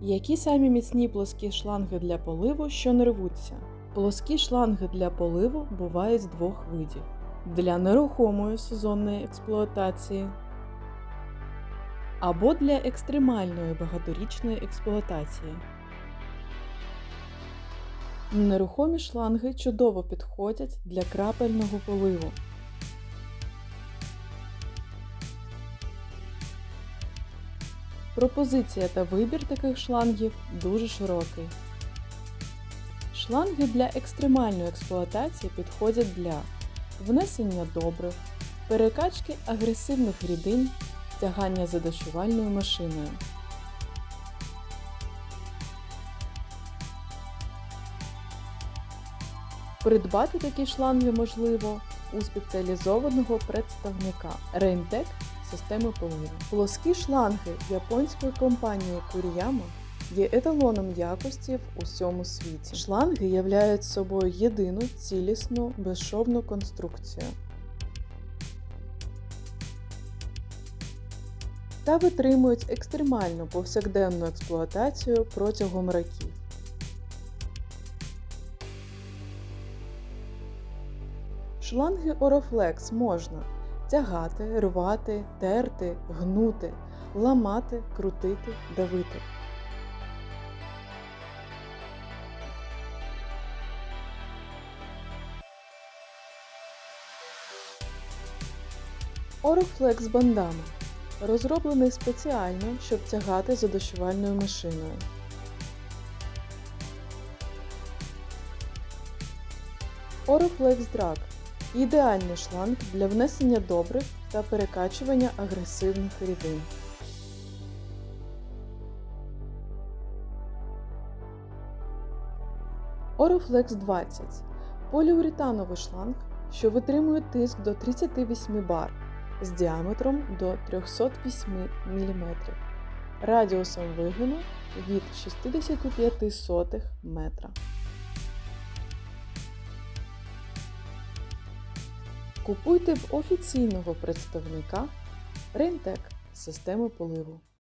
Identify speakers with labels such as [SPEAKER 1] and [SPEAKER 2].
[SPEAKER 1] Які самі міцні плоскі шланги для поливу, що не рвуться? Плоскі шланги для поливу бувають з двох видів: для нерухомої сезонної експлуатації або для екстремальної багаторічної експлуатації. Нерухомі шланги чудово підходять для крапельного поливу. Пропозиція та вибір таких шлангів дуже широкий. Шланги для екстремальної експлуатації підходять для внесення добрив, перекачки агресивних рідин, тягання за дощувальною машиною. Придбати такі шланги можливо у спеціалізованого представника Rentec системи поливу. Плоскі шланги японської компанії Kuriyama є еталоном якості в усьому світі. Шланги являють собою єдину цілісну безшовну конструкцію. Та витримують екстремальну повсякденну експлуатацію протягом років. Шланги Oroflex можна тягати, рвати, терти, гнути, ламати, крутити, давити. Oroflex бандама розроблений спеціально, щоб тягати за дощувальною машиною. Oroflex Drag ідеальний шланг для внесення добрив та перекачування агресивних рідин. Oroflex 20 поліуретановий шланг, що витримує тиск до 38 бар з діаметром до 308 мм, радіусом вигину від 65 метра. Купуйте в офіційного представника Рентек системи поливу.